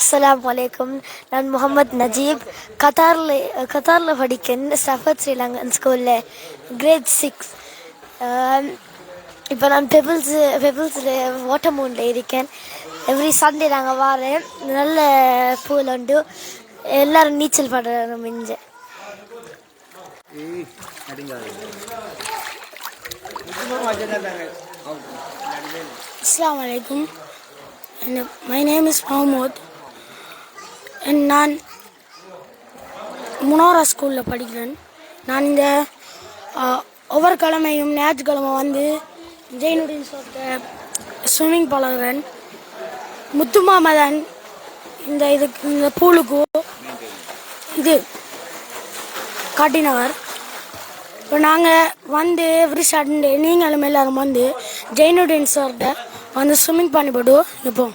அஸ்ஸலாமு அலைக்கும் நான் முகமது நஜீப். கத்தாரில் கத்தாரில் படிக்கிறேன் சஃபத் ஸ்ரீலங்கன் ஸ்கூலில் கிரேட் சிக்ஸ் இப்போ நான் பெபிள்ஸ் பெபிள்ஸில் வாட்டர் மூனில் இருக்கேன். எவ்ரி சண்டே நாங்கள் வாரேன். நல்ல பூல் உண்டு. எல்லாரும் நீச்சல் படுறோம் மிஞ்ச அஸ்ஸலாமு அலைக்கும் மை நேம் இஸ் மஹமூத் நான் முனோரா ஸ்கூலில் படிக்கிறேன். நான் இந்த ஒவ்வொரு கிழமையும் ஞாயிற்றுக்கிழமை வந்து ஜெயினுடன் சொல்கிற ஸ்விம்மிங் பழகுறேன். முத்துமாமதன் இந்த இதுக்கு இந்த பூலுக்கு இது காட்டினவர். இப்போ நாங்கள் வந்து எவ்ரி சண்டே நீங்களும் எல்லாரும் வந்து ஜெயினுடன் சார்கிட்ட வந்து ஸ்விம்மிங் பண்ணி போட்டு நிற்போம்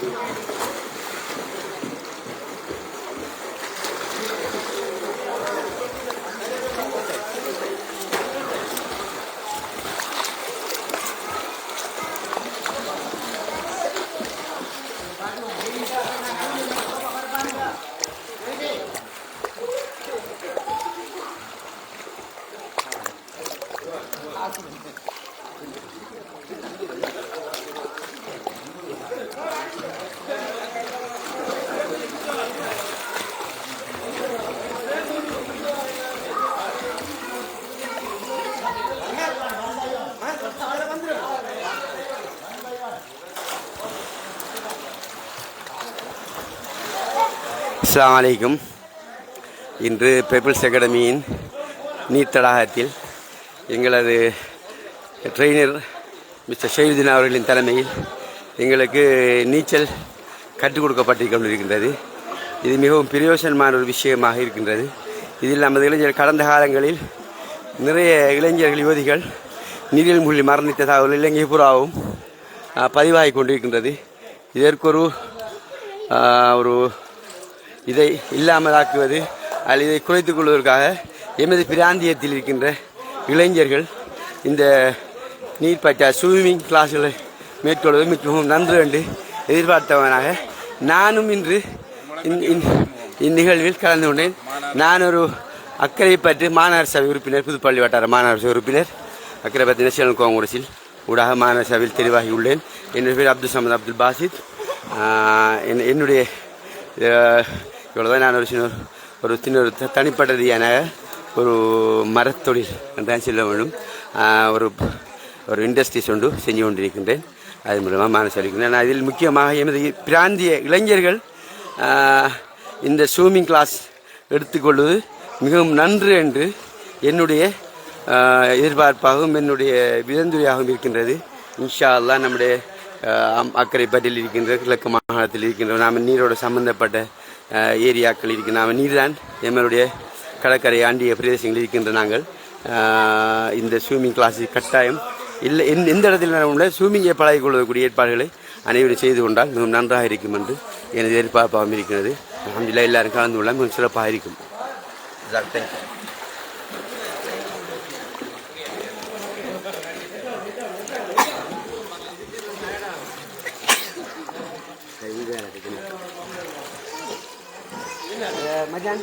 Música அலைக்கும். இன்று பீப்புள்ஸ் அகாடமியின் நீர் தடாகத்தில் எங்களது ட்ரெயினர் மிஸ்டர் ஷெய்துதீன் அவர்களின் தலைமையில் எங்களுக்கு நீச்சல் கற்றுக் கொடுக்கப்பட்டு கொண்டிருக்கின்றது இது மிகவும் பிரயோசனமான ஒரு விஷயமாக இருக்கின்றது. இதில் நமது இளைஞர் கடந்த காலங்களில் நிறைய இளைஞர்கள் யுவதிகள் நீரில் மூழ்கி மரணித்த தகவல் இலங்கை புறாவும் பதிவாகி கொண்டிருக்கின்றது. இதற்கொரு ஒரு இதை இல்லாமலாக்குவது அல்லது இதை குறைத்துக் கொள்வதற்காக எமது பிராந்தியத்தில் இருக்கின்ற இளைஞர்கள் இந்த நீர் பற்ற ஸ்விம்மிங் கிளாஸ்களை மேற்கொள்வது மிகவும் நன்று என்று எதிர்பார்த்தவனாக நானும் இன்று இந்நிகழ்வில் கலந்து கொண்டேன். நான் ஒரு அக்கறை பற்றி மாநகர சபை உறுப்பினர் புதுப்பள்ளி வட்டார மாநகர சபை உறுப்பினர் அக்கறை பற்றி நேஷனல் காங்கிரஸில் ஊடாக மாநகர சபையில் தெரிவாகி உள்ளேன். என்னுடைய பேர் அப்துல் சமத் அப்துல் பாசித். என்- என்னுடைய இவ்வளோதான் நான் ஒரு சின்ன ஒரு சின்ன ஒரு தனிப்பட்ட ரீதியான ஒரு மரத்தொழில் என்றான் சொல்ல வேண்டும். ஒரு ஒரு இண்டஸ்ட்ரீஸ் ஒன்று செஞ்சு கொண்டிருக்கின்றேன். அது மூலமாக மனசு அளிக்கின்றேன் நான் இதில் முக்கியமாக எமது பிராந்திய இளைஞர்கள் இந்த ஸ்விம்மிங் கிளாஸ் எடுத்துக்கொள்வது மிகவும் நன்று என்று என்னுடைய எதிர்பார்ப்பாகவும் என்னுடைய விதந்துரையாகவும் இருக்கின்றது. இன்ஷா அல்லா நம்முடைய அக்கரைப்பட்டில் இருக்கின்ற கிழக்கு மாகாணத்தில் இருக்கின்ற நாம் நீரோட சம்பந்தப்பட்ட ஏரியாக்கள் இருக்கின்ற நாம் நீர்தான் எங்களுடைய கடற்கரை ஆண்டிய பிரதேசங்களில் இருக்கின்ற நாங்கள். இந்த ஸ்விம்மிங் கிளாஸ் கட்டாயம். இல்லை எந்த எந்த இடத்தில் உள்ள ஸ்விம்மிங்கை பழகிக் ஏற்பாடுகளை அனைவரும் செய்து கொண்டால் மிகவும் நன்றாக இருக்கும் என்று எனது எதிர்பார்ப்பாகவும் இருக்கிறது. அலமதுல்லா எல்லாரும் கலந்து கொள்ள மிகவும் சிறப்பாக இருக்கும். Thank you. மஜான்